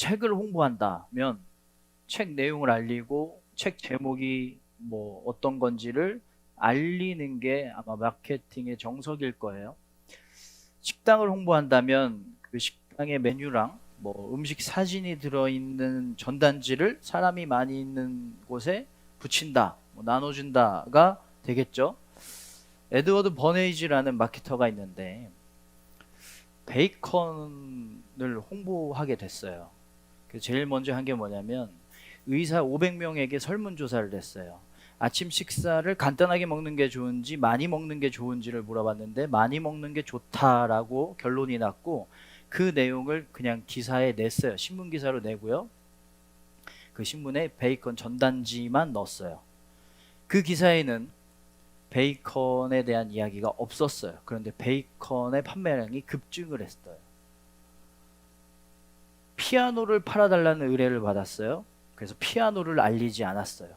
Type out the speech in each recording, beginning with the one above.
책을 홍보한다면 책 내용을 알리고 책 제목이 뭐 어떤 건지를 알리는 게 아마 마케팅의 정석일 거예요. 식당을 홍보한다면 그 식당의 메뉴랑 뭐 음식 사진이 들어있는 전단지를 사람이 많이 있는 곳에 붙인다, 뭐 나눠준다가 되겠죠. 에드워드 버네이지라는 마케터가 있는데 베이컨을 홍보하게 됐어요. 제일 먼저 한 게 뭐냐면 의사 500명에게 설문조사를 했어요. 아침 식사를 간단하게 먹는 게 좋은지 많이 먹는 게 좋은지를 물어봤는데 많이 먹는 게 좋다라고 결론이 났고 그 내용을 그냥 기사에 냈어요. 신문 기사로 내고요. 그 신문에 베이컨 전단지만 넣었어요. 그 기사에는 베이컨에 대한 이야기가 없었어요. 그런데 베이컨의 판매량이 급증을 했어요. 피아노를 팔아달라는 의뢰를 받았어요. 그래서 피아노를 알리지 않았어요.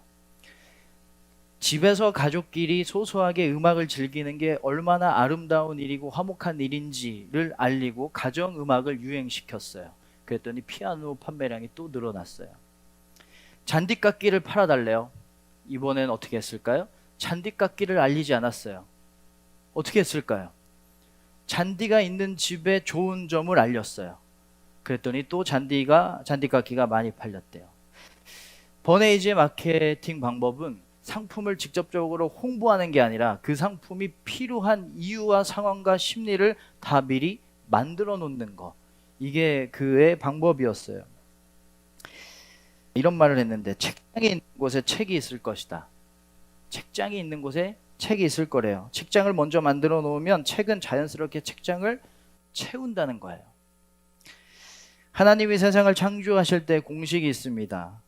집에서 가족끼리 소소하게 음악을 즐기는 게 얼마나 아름다운 일이고 화목한 일인지를 알리고 가정 음악을 유행시켰어요. 그랬더니 피아노 판매량이 또 늘어났어요. 잔디깎기를 팔아달래요. 이번엔 어떻게 했을까요? 잔디깎기를 알리지 않았어요. 어떻게 했을까요? 잔디가 있는 집에 좋은 점을 알렸어요. 그랬더니 또 잔디가 잔디깎기가 많이 팔렸대요. 버네이지의 마케팅 방법은 상품을 직접적으로 홍보하는 게 아니라 그 상품이 필요한 이유와 상황과 심리를 다 미리 만들어 놓는 거. 이게 그의 방법이었어요. 이런 말을 했는데 책장이 있는 곳에 책이 있을 것이다. 책장이 있는 곳에 책이 있을 거래요. 책장을 먼저 만들어 놓으면 책은 자연스럽게 책장을 채운다는 거예요. 하나님이 세상을 창조하실 때 공식이 있습니다.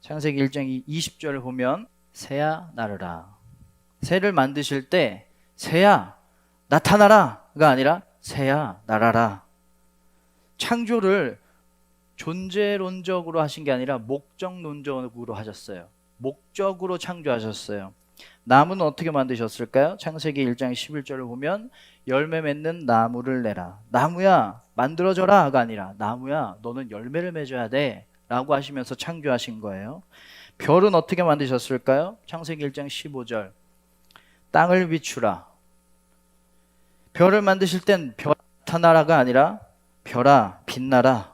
창세기 1장 20절을 보면 새야 나르라. 새를 만드실 때 새야 나타나라가 아니라 새야 날아라. 창조를 존재론적으로 하신 게 아니라 목적론적으로 하셨어요. 목적으로 창조하셨어요. 나무는 어떻게 만드셨을까요? 창세기 1장 11절을 보면 열매 맺는 나무를 내라. 나무야 만들어져라가 아니라 나무야 너는 열매를 맺어야 돼 라고 하시면서 창조하신 거예요. 별은 어떻게 만드셨을까요? 창세기 1장 15절 땅을 비추라. 별을 만드실 땐 별 나타나라가 아니라 별아 빛나라.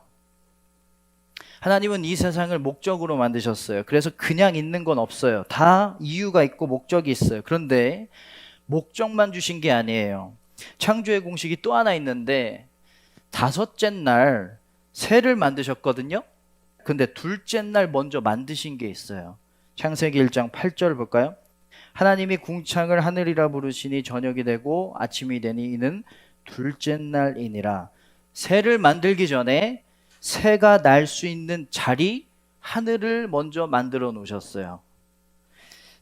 하나님은 이 세상을 목적으로 만드셨어요. 그래서 그냥 있는 건 없어요. 다 이유가 있고 목적이 있어요. 그런데 목적만 주신 게 아니에요. 창조의 공식이 또 하나 있는데 다섯째 날 새를 만드셨거든요. 근데 둘째 날 먼저 만드신 게 있어요. 창세기 1장 8절 볼까요? 하나님이 궁창을 하늘이라 부르시니 저녁이 되고 아침이 되니 이는 둘째 날이니라. 새를 만들기 전에 새가 날 수 있는 자리 하늘을 먼저 만들어 놓으셨어요.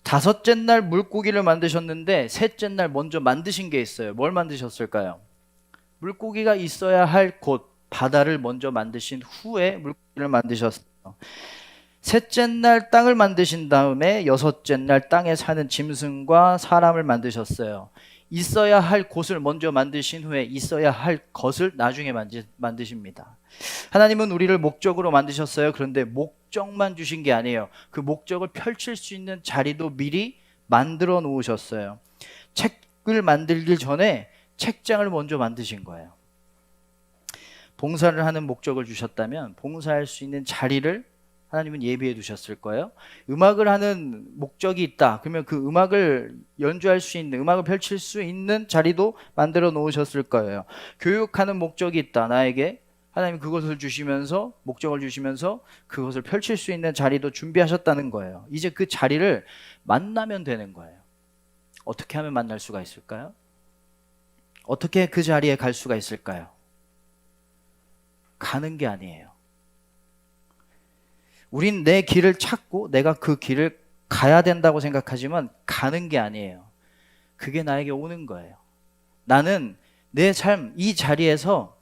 다섯째 날 물고기를 만드셨는데 셋째 날 먼저 만드신 게 있어요. 뭘 만드셨을까요? 물고기가 있어야 할 곳 바다를 먼저 만드신 후에 물고기를 만드셨어요. 셋째 날 땅을 만드신 다음에 여섯째 날 땅에 사는 짐승과 사람을 만드셨어요. 있어야 할 곳을 먼저 만드신 후에 있어야 할 것을 나중에 만드십니다. 하나님은 우리를 목적으로 만드셨어요. 그런데 목적만 주신 게 아니에요. 그 목적을 펼칠 수 있는 자리도 미리 만들어 놓으셨어요. 책을 만들기 전에 책장을 먼저 만드신 거예요. 봉사를 하는 목적을 주셨다면 봉사할 수 있는 자리를 하나님은 예비해 두셨을 거예요. 음악을 하는 목적이 있다. 그러면 그 음악을 연주할 수 있는, 음악을 펼칠 수 있는 자리도 만들어 놓으셨을 거예요. 교육하는 목적이 있다. 나에게 하나님 그것을 주시면서 목적을 주시면서 그것을 펼칠 수 있는 자리도 준비하셨다는 거예요. 이제 그 자리를 만나면 되는 거예요. 어떻게 하면 만날 수가 있을까요? 어떻게 그 자리에 갈 수가 있을까요? 가는 게 아니에요. 우린 내 길을 찾고 내가 그 길을 가야 된다고 생각하지만 가는 게 아니에요. 그게 나에게 오는 거예요. 나는 내 삶, 이 자리에서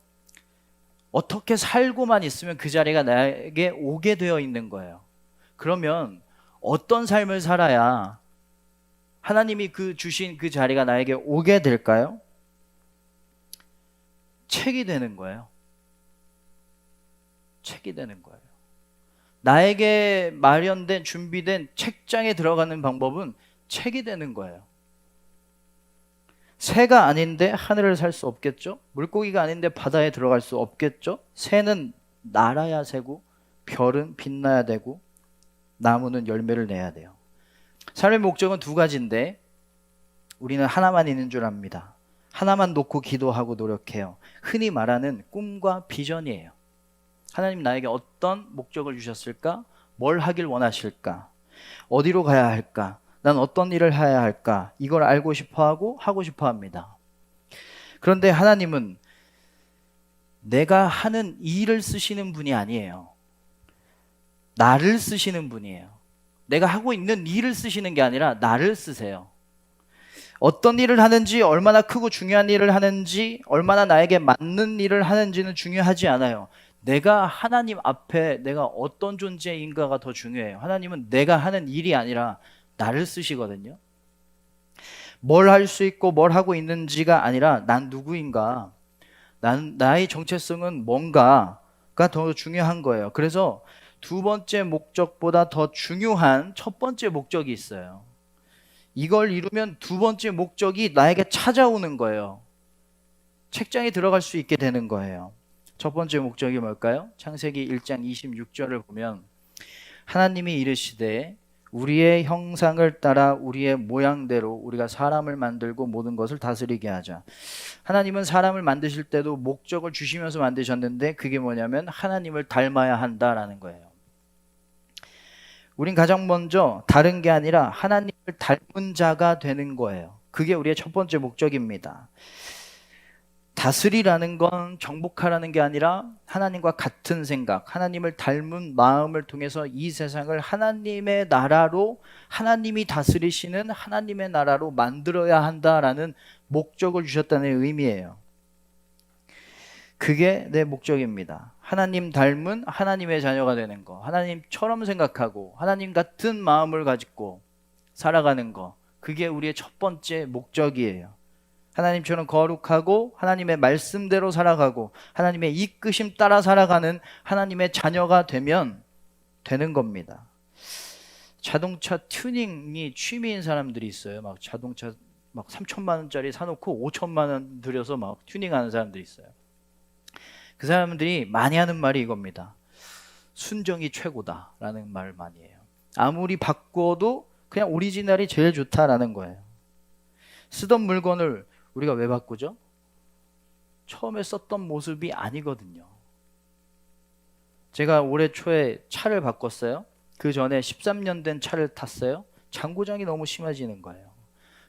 어떻게 살고만 있으면 그 자리가 나에게 오게 되어 있는 거예요. 그러면 어떤 삶을 살아야 하나님이 그 주신 그 자리가 나에게 오게 될까요? 책이 되는 거예요. 책이 되는 거예요. 나에게 마련된 준비된 책장에 들어가는 방법은 책이 되는 거예요. 새가 아닌데 하늘을 살 수 없겠죠? 물고기가 아닌데 바다에 들어갈 수 없겠죠? 새는 날아야 새고 별은 빛나야 되고 나무는 열매를 내야 돼요. 삶의 목적은 두 가지인데 우리는 하나만 있는 줄 압니다. 하나만 놓고 기도하고 노력해요. 흔히 말하는 꿈과 비전이에요. 하나님 나에게 어떤 목적을 주셨을까? 뭘 하길 원하실까? 어디로 가야 할까? 난 어떤 일을 해야 할까? 이걸 알고 싶어 하고 하고 싶어 합니다. 그런데 하나님은 내가 하는 일을 쓰시는 분이 아니에요. 나를 쓰시는 분이에요. 내가 하고 있는 일을 쓰시는 게 아니라 나를 쓰세요. 어떤 일을 하는지, 얼마나 크고 중요한 일을 하는지, 얼마나 나에게 맞는 일을 하는지는 중요하지 않아요. 내가 하나님 앞에 내가 어떤 존재인가가 더 중요해요. 하나님은 내가 하는 일이 아니라 나를 쓰시거든요. 뭘 할 수 있고 뭘 하고 있는지가 아니라 난 누구인가, 난 나의 정체성은 뭔가가 더 중요한 거예요. 그래서 두 번째 목적보다 더 중요한 첫 번째 목적이 있어요. 이걸 이루면 두 번째 목적이 나에게 찾아오는 거예요. 책장에 들어갈 수 있게 되는 거예요. 첫 번째 목적이 뭘까요? 창세기 1장 26절을 보면 하나님이 이르시되 우리의 형상을 따라 우리의 모양대로 우리가 사람을 만들고 모든 것을 다스리게 하자. 하나님은 사람을 만드실 때도 목적을 주시면서 만드셨는데 그게 뭐냐면 하나님을 닮아야 한다라는 거예요. 우린 가장 먼저 다른 게 아니라 하나님을 닮은 자가 되는 거예요. 그게 우리의 첫 번째 목적입니다. 다스리라는 건 정복하라는 게 아니라 하나님과 같은 생각, 하나님을 닮은 마음을 통해서 이 세상을 하나님의 나라로 하나님이 다스리시는 하나님의 나라로 만들어야 한다라는 목적을 주셨다는 의미예요. 그게 내 목적입니다. 하나님 닮은 하나님의 자녀가 되는 거, 하나님처럼 생각하고 하나님 같은 마음을 가지고 살아가는 거, 그게 우리의 첫 번째 목적이에요. 하나님처럼 거룩하고 하나님의 말씀대로 살아가고 하나님의 이끄심 따라 살아가는 하나님의 자녀가 되면 되는 겁니다. 자동차 튜닝이 취미인 사람들이 있어요. 막 자동차 막 3천만 원짜리 사놓고 5천만 원 들여서 막 튜닝하는 사람들이 있어요. 그 사람들이 많이 하는 말이 이겁니다. 순정이 최고다라는 말을 많이 해요. 아무리 바꿔도 그냥 오리지널이 제일 좋다라는 거예요. 쓰던 물건을 우리가 왜 바꾸죠? 처음에 썼던 모습이 아니거든요. 제가 올해 초에 차를 바꿨어요. 그 전에 13년 된 차를 탔어요. 장고장이 너무 심해지는 거예요.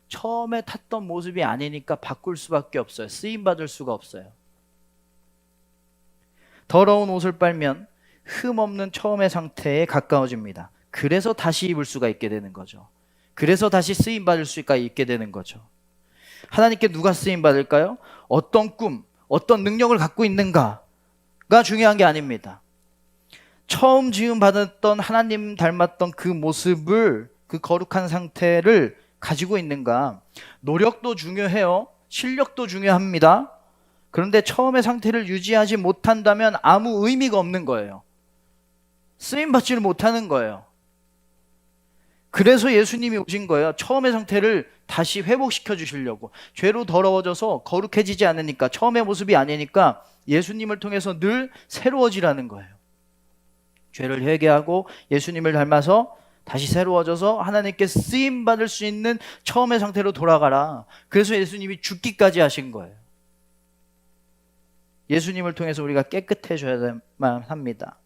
처음에 탔던 모습이 아니니까 바꿀 수밖에 없어요. 쓰임 받을 수가 없어요. 더러운 옷을 빨면 흠 없는 처음의 상태에 가까워집니다. 그래서 다시 입을 수가 있게 되는 거죠. 그래서 다시 쓰임 받을 수가 있게 되는 거죠. 하나님께 누가 쓰임 받을까요? 어떤 꿈, 어떤 능력을 갖고 있는가가 중요한 게 아닙니다. 처음 지음 받았던 하나님 닮았던 그 모습을 그 거룩한 상태를 가지고 있는가? 노력도 중요해요. 실력도 중요합니다. 그런데 처음의 상태를 유지하지 못한다면 아무 의미가 없는 거예요. 쓰임 받지를 못하는 거예요. 그래서 예수님이 오신 거예요. 처음의 상태를 다시 회복시켜 주시려고. 죄로 더러워져서 거룩해지지 않으니까 처음의 모습이 아니니까 예수님을 통해서 늘 새로워지라는 거예요. 죄를 회개하고 예수님을 닮아서 다시 새로워져서 하나님께 쓰임 받을 수 있는 처음의 상태로 돌아가라. 그래서 예수님이 죽기까지 하신 거예요. 예수님을 통해서 우리가 깨끗해져야만 합니다.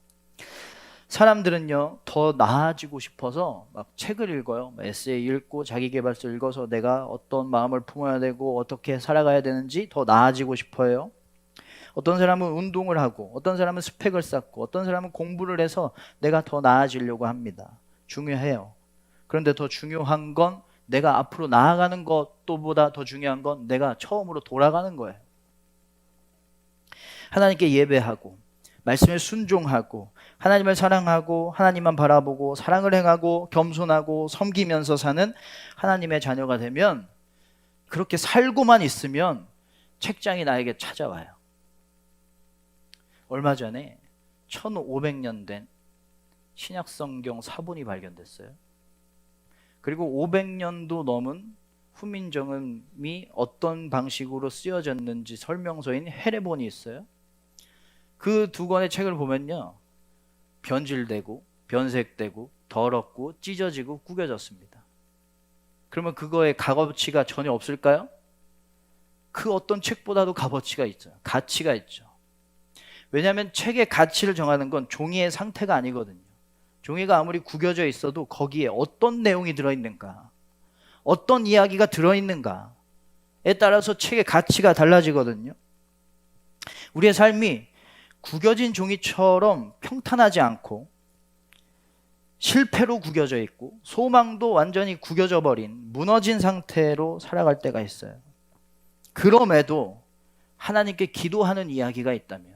사람들은요 더 나아지고 싶어서 막 책을 읽어요. 에세이 읽고 자기계발서 읽어서 내가 어떤 마음을 품어야 되고 어떻게 살아가야 되는지 더 나아지고 싶어요. 어떤 사람은 운동을 하고 어떤 사람은 스펙을 쌓고 어떤 사람은 공부를 해서 내가 더 나아지려고 합니다. 중요해요. 그런데 더 중요한 건 내가 앞으로 나아가는 것보다 더 중요한 건 내가 처음으로 돌아가는 거예요. 하나님께 예배하고 말씀에 순종하고 하나님을 사랑하고 하나님만 바라보고 사랑을 행하고 겸손하고 섬기면서 사는 하나님의 자녀가 되면 그렇게 살고만 있으면 책장이 나에게 찾아와요. 얼마 전에 1500년 된 신약 성경 사본이 발견됐어요. 그리고 500년도 넘은 후민정음이 어떤 방식으로 쓰여졌는지 설명서인 헤레본이 있어요. 그 두 권의 책을 보면요. 변질되고 변색되고 더럽고 찢어지고 구겨졌습니다. 그러면 그거의 값어치가 전혀 없을까요? 그 어떤 책보다도 값어치가 있죠. 가치가 있죠. 왜냐하면 책의 가치를 정하는 건 종이의 상태가 아니거든요. 종이가 아무리 구겨져 있어도 거기에 어떤 내용이 들어있는가, 어떤 이야기가 들어있는가에 따라서 책의 가치가 달라지거든요. 우리의 삶이 구겨진 종이처럼 평탄하지 않고 실패로 구겨져 있고 소망도 완전히 구겨져 버린 무너진 상태로 살아갈 때가 있어요. 그럼에도 하나님께 기도하는 이야기가 있다면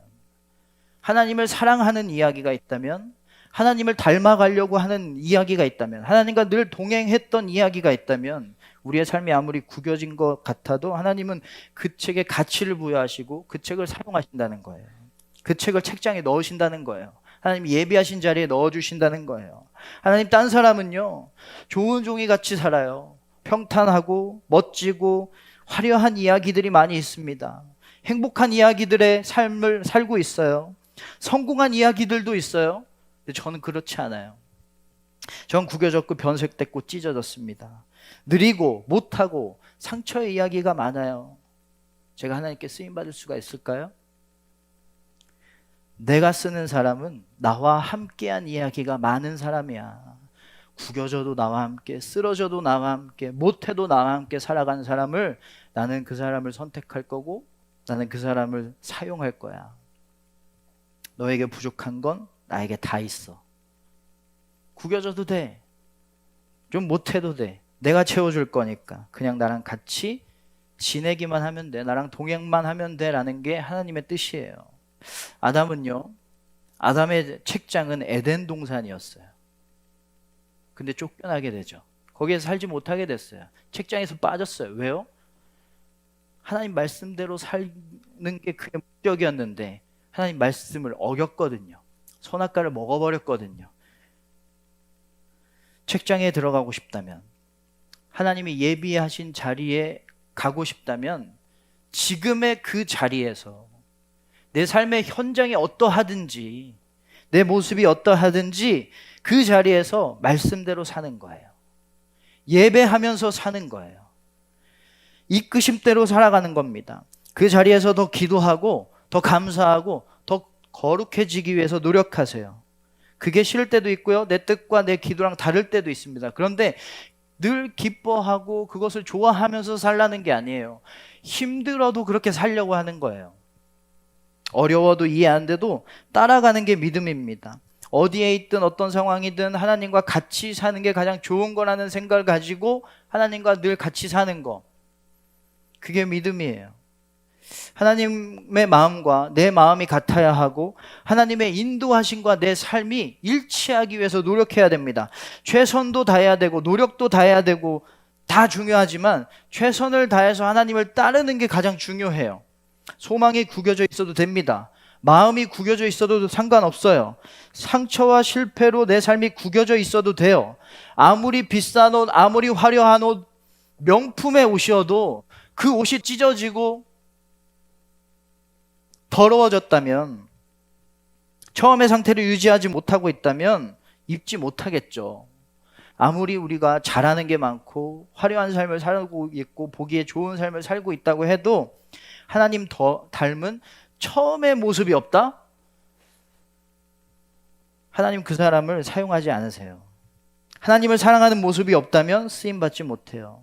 하나님을 사랑하는 이야기가 있다면 하나님을 닮아가려고 하는 이야기가 있다면 하나님과 늘 동행했던 이야기가 있다면 우리의 삶이 아무리 구겨진 것 같아도 하나님은 그 책에 가치를 부여하시고 그 책을 사용하신다는 거예요. 그 책을 책장에 넣으신다는 거예요. 하나님 예비하신 자리에 넣어주신다는 거예요. 하나님 딴 사람은요, 좋은 종이 같이 살아요. 평탄하고 멋지고 화려한 이야기들이 많이 있습니다. 행복한 이야기들의 삶을 살고 있어요. 성공한 이야기들도 있어요. 근데 저는 그렇지 않아요. 전 구겨졌고 변색됐고 찢어졌습니다. 느리고 못하고 상처의 이야기가 많아요. 제가 하나님께 쓰임 받을 수가 있을까요? 내가 쓰는 사람은 나와 함께한 이야기가 많은 사람이야. 구겨져도 나와 함께, 쓰러져도 나와 함께, 못해도 나와 함께 살아간 사람을 나는 그 사람을 선택할 거고 나는 그 사람을 사용할 거야. 너에게 부족한 건 나에게 다 있어. 구겨져도 돼. 좀 못해도 돼. 내가 채워줄 거니까. 그냥 나랑 같이 지내기만 하면 돼. 나랑 동행만 하면 돼. 라는 게 하나님의 뜻이에요. 아담은요, 아담의 책장은 에덴 동산이었어요. 근데 쫓겨나게 되죠. 거기에서 살지 못하게 됐어요. 책장에서 빠졌어요. 왜요? 하나님 말씀대로 사는 게 그게 목적이었는데 하나님 말씀을 어겼거든요. 선악과를 먹어버렸거든요. 책장에 들어가고 싶다면 하나님이 예비하신 자리에 가고 싶다면 지금의 그 자리에서 내 삶의 현장이 어떠하든지 내 모습이 어떠하든지 그 자리에서 말씀대로 사는 거예요. 예배하면서 사는 거예요. 이끄심대로 살아가는 겁니다. 그 자리에서 더 기도하고 더 감사하고 더 거룩해지기 위해서 노력하세요. 그게 싫을 때도 있고요. 내 뜻과 내 기도랑 다를 때도 있습니다. 그런데 늘 기뻐하고 그것을 좋아하면서 살라는 게 아니에요. 힘들어도 그렇게 살려고 하는 거예요. 어려워도 이해 안 돼도 따라가는 게 믿음입니다. 어디에 있든 어떤 상황이든 하나님과 같이 사는 게 가장 좋은 거라는 생각을 가지고 하나님과 늘 같이 사는 거. 그게 믿음이에요. 하나님의 마음과 내 마음이 같아야 하고 하나님의 인도하심과 내 삶이 일치하기 위해서 노력해야 됩니다. 최선도 다해야 되고 노력도 다해야 되고 다 중요하지만 최선을 다해서 하나님을 따르는 게 가장 중요해요. 소망이 구겨져 있어도 됩니다. 마음이 구겨져 있어도 상관없어요. 상처와 실패로 내 삶이 구겨져 있어도 돼요. 아무리 비싼 옷, 아무리 화려한 옷, 명품의 옷이어도 그 옷이 찢어지고 더러워졌다면, 처음의 상태를 유지하지 못하고 있다면 입지 못하겠죠. 아무리 우리가 잘하는 게 많고 화려한 삶을 살고 있고 보기에 좋은 삶을 살고 있다고 해도 하나님 더 닮은 처음의 모습이 없다? 하나님 그 사람을 사용하지 않으세요. 하나님을 사랑하는 모습이 없다면 쓰임 받지 못해요.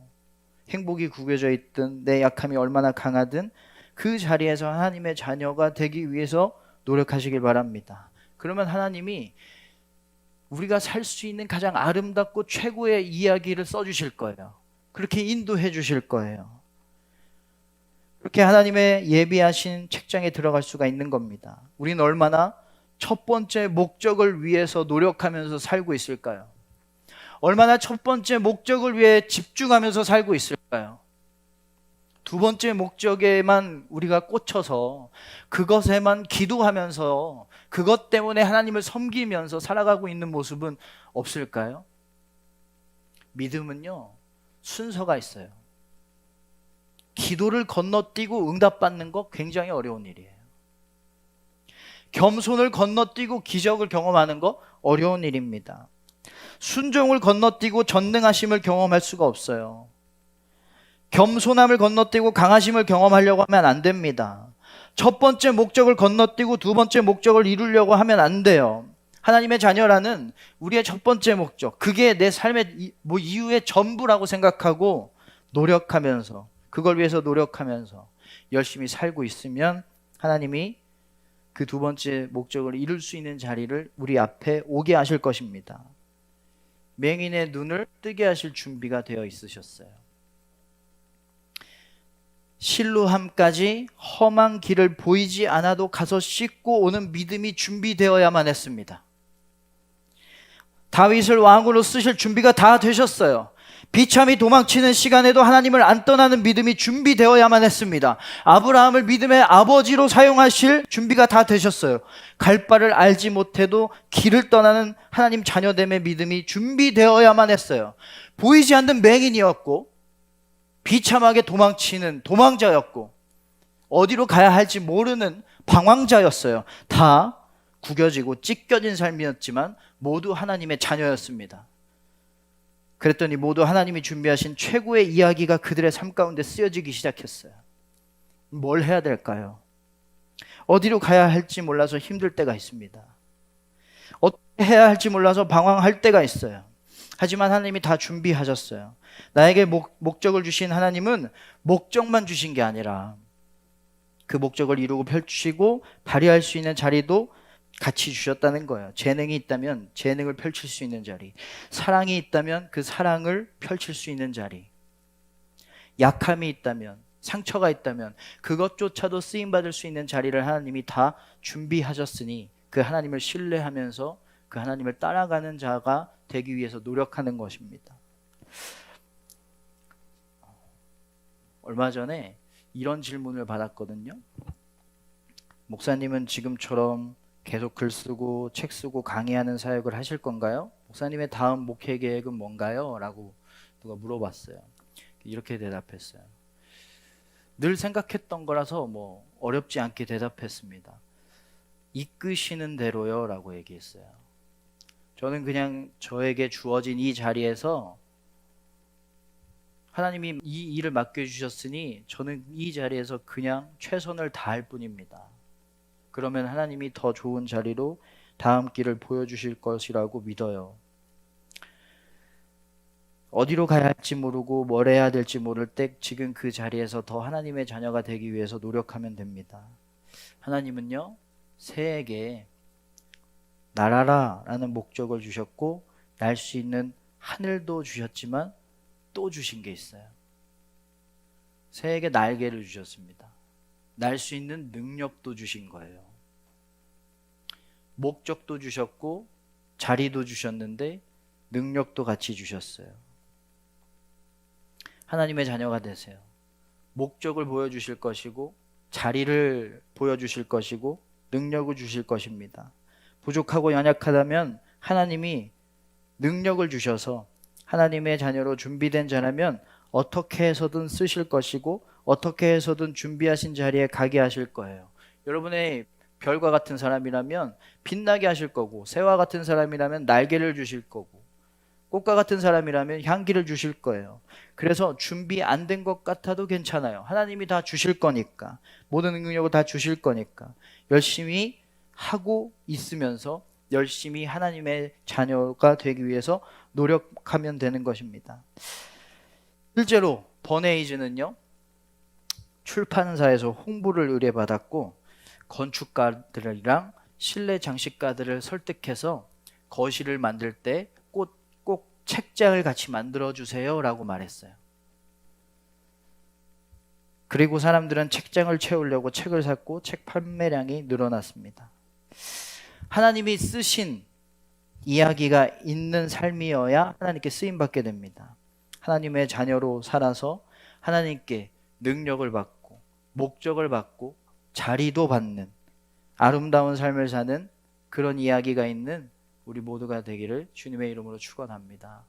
행복이 구겨져 있든 내 약함이 얼마나 강하든 그 자리에서 하나님의 자녀가 되기 위해서 노력하시길 바랍니다. 그러면 하나님이 우리가 살 수 있는 가장 아름답고 최고의 이야기를 써주실 거예요. 그렇게 인도해 주실 거예요. 그렇게 하나님의 예비하신 책장에 들어갈 수가 있는 겁니다. 우리는 얼마나 첫 번째 목적을 위해서 노력하면서 살고 있을까요? 얼마나 첫 번째 목적을 위해 집중하면서 살고 있을까요? 두 번째 목적에만 우리가 꽂혀서 그것에만 기도하면서 그것 때문에 하나님을 섬기면서 살아가고 있는 모습은 없을까요? 믿음은요, 순서가 있어요. 기도를 건너뛰고 응답받는 거 굉장히 어려운 일이에요. 겸손을 건너뛰고 기적을 경험하는 거 어려운 일입니다. 순종을 건너뛰고 전능하심을 경험할 수가 없어요. 겸손함을 건너뛰고 강하심을 경험하려고 하면 안 됩니다. 첫 번째 목적을 건너뛰고 두 번째 목적을 이루려고 하면 안 돼요. 하나님의 자녀라는 우리의 첫 번째 목적, 그게 내 삶의 이- 뭐 이유의 전부라고 생각하고 노력하면서 그걸 위해서 노력하면서 열심히 살고 있으면 하나님이 그 두 번째 목적을 이룰 수 있는 자리를 우리 앞에 오게 하실 것입니다. 맹인의 눈을 뜨게 하실 준비가 되어 있으셨어요. 실루함까지 험한 길을 보이지 않아도 가서 씻고 오는 믿음이 준비되어야만 했습니다. 다윗을 왕으로 쓰실 준비가 다 되셨어요. 비참히 도망치는 시간에도 하나님을 안 떠나는 믿음이 준비되어야만 했습니다. 아브라함을 믿음의 아버지로 사용하실 준비가 다 되셨어요. 갈 바를 알지 못해도 길을 떠나는 하나님 자녀됨의 믿음이 준비되어야만 했어요. 보이지 않는 맹인이었고 비참하게 도망치는 도망자였고 어디로 가야 할지 모르는 방황자였어요. 다 구겨지고 찢겨진 삶이었지만 모두 하나님의 자녀였습니다. 그랬더니 모두 하나님이 준비하신 최고의 이야기가 그들의 삶 가운데 쓰여지기 시작했어요. 뭘 해야 될까요? 어디로 가야 할지 몰라서 힘들 때가 있습니다. 어떻게 해야 할지 몰라서 방황할 때가 있어요. 하지만 하나님이 다 준비하셨어요. 나에게 목, 목적을 주신 하나님은 목적만 주신 게 아니라 그 목적을 이루고 펼치고 발휘할 수 있는 자리도 같이 주셨다는 거예요. 재능이 있다면 재능을 펼칠 수 있는 자리, 사랑이 있다면 그 사랑을 펼칠 수 있는 자리, 약함이 있다면 상처가 있다면 그것조차도 쓰임 받을 수 있는 자리를 하나님이 다 준비하셨으니 그 하나님을 신뢰하면서 그 하나님을 따라가는 자가 되기 위해서 노력하는 것입니다. 얼마 전에 이런 질문을 받았거든요. 목사님은 지금처럼 계속 글 쓰고 책 쓰고 강의하는 사역을 하실 건가요? 목사님의 다음 목회 계획은 뭔가요? 라고 누가 물어봤어요. 이렇게 대답했어요. 늘 생각했던 거라서 뭐 어렵지 않게 대답했습니다. 이끄시는 대로요 라고 얘기했어요. 저는 그냥 저에게 주어진 이 자리에서 하나님이 이 일을 맡겨주셨으니 저는 이 자리에서 그냥 최선을 다할 뿐입니다. 그러면 하나님이 더 좋은 자리로 다음 길을 보여주실 것이라고 믿어요. 어디로 가야 할지 모르고 뭘 해야 될지 모를 때 지금 그 자리에서 더 하나님의 자녀가 되기 위해서 노력하면 됩니다. 하나님은요, 새에게 날아라 라는 목적을 주셨고, 날 수 있는 하늘도 주셨지만 또 주신 게 있어요. 새에게 날개를 주셨습니다. 날 수 있는 능력도 주신 거예요. 목적도 주셨고 자리도 주셨는데 능력도 같이 주셨어요. 하나님의 자녀가 되세요. 목적을 보여주실 것이고 자리를 보여주실 것이고 능력을 주실 것입니다. 부족하고 연약하다면 하나님이 능력을 주셔서 하나님의 자녀로 준비된 자라면 어떻게 해서든 쓰실 것이고 어떻게 해서든 준비하신 자리에 가게 하실 거예요. 여러분의 별과 같은 사람이라면 빛나게 하실 거고 새와 같은 사람이라면 날개를 주실 거고 꽃과 같은 사람이라면 향기를 주실 거예요. 그래서 준비 안 된 것 같아도 괜찮아요. 하나님이 다 주실 거니까 모든 능력을 다 주실 거니까 열심히 하고 있으면서 열심히 하나님의 자녀가 되기 위해서 노력하면 되는 것입니다. 실제로 버네이즈는요 출판사에서 홍보를 의뢰받았고 건축가들이랑 실내 장식가들을 설득해서 거실을 만들 때 꼭 꼭 책장을 같이 만들어 주세요라고 말했어요. 그리고 사람들은 책장을 채우려고 책을 샀고 책 판매량이 늘어났습니다. 하나님이 쓰신 이야기가 있는 삶이어야 하나님께 쓰임 받게 됩니다. 하나님의 자녀로 살아서 하나님께 능력을 받고 목적을 받고 자리도 받는 아름다운 삶을 사는 그런 이야기가 있는 우리 모두가 되기를 주님의 이름으로 축원합니다.